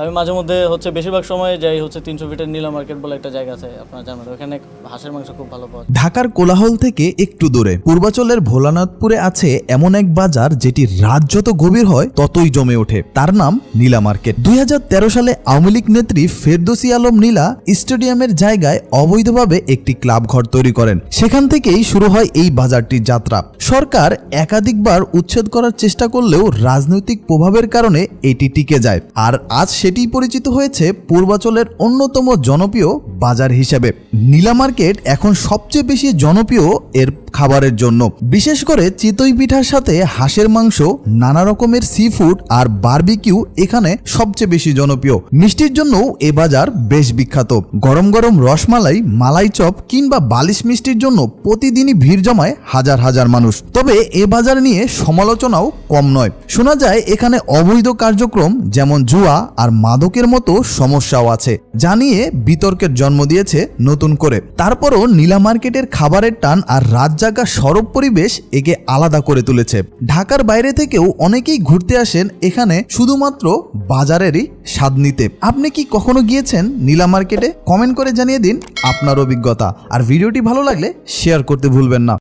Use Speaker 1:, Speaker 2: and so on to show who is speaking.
Speaker 1: আমি মাঝে মধ্যে হচ্ছে বেশিরভাগ সময় যাই হচ্ছে তিনশো ফিটের নীলা মার্কেট বলে একটা জায়গা আছে, আপনার জানেন। ওখানে হাঁসের মাংস খুব ভালো পাওয়া
Speaker 2: ঢাকার কোলাহল থেকে একটু দূরে। পূর্বাচলের ভোলানাথপুরে আছে এমন এক বাজার যেটি রাত যত গভীর হয় ততই জমে ওঠে। তার নাম নীলা মার্কেট। দুই হাজার তেরো সালে আওয়ামী লীগ নেত্রী ফেরদোসি আলম নীলা স্টেডিয়ামের জায়গায় অবৈধভাবে একটি ক্লাব ঘর তৈরি করেন। সেখান থেকেই শুরু হয় এই বাজারটির যাত্রা। সরকার একাধিকবার উচ্ছেদ করার চেষ্টা করলেও রাজনৈতিক প্রভাবের কারণে এটি টিকে যায়। আর আজ সেটি পরিচিত হয়েছে পূর্বাচলের অন্যতম জনপ্রিয় বাজার হিসেবে। নীলা মার্কেট এখন সবচেয়ে বেশি জনপ্রিয় এর খাবারের জন্য। বিশেষ করে চিতই পিঠার সাথে হাঁসের মাংস, নানা রকমের সি ফুড আর বারবিকিউ এখানে সবচেয়ে বেশি জনপ্রিয়। মিষ্টির জন্যও এ বাজার বেশ বিখ্যাত। গরম গরম রসমালাই, মালাই চপ কিংবা বালিশ মিষ্টির জন্য প্রতিদিনই ভিড় জমায় হাজার হাজার মানুষ। তবে এ বাজার নিয়ে সমালোচনাও কম নয়। শোনা যায় এখানে অবৈধ কার্যক্রম যেমন জুয়া আর মাদকের মতো সমস্যাও আছে। যা নিয়ে বিতর্কের জন্ম দিয়েছে নতুন করে। তারপরও নীলা মার্কেটের খাবারের টান আর রাত জাগা সরব পরিবেশ একে আলাদা করে তুলেছে। ঢাকার বাইরে থেকেও অনেকেই ঘুরতে আসেন এখানে শুধুমাত্র বাজারেরই স্বাদ নিতে। আপনি কি কখনো গিয়েছেন নীলা মার্কেটে? কমেন্ট করে জানিয়ে দিন আপনার অভিজ্ঞতা। আর ভিডিওটি ভালো লাগলে শেয়ার করতে ভুলবেন না।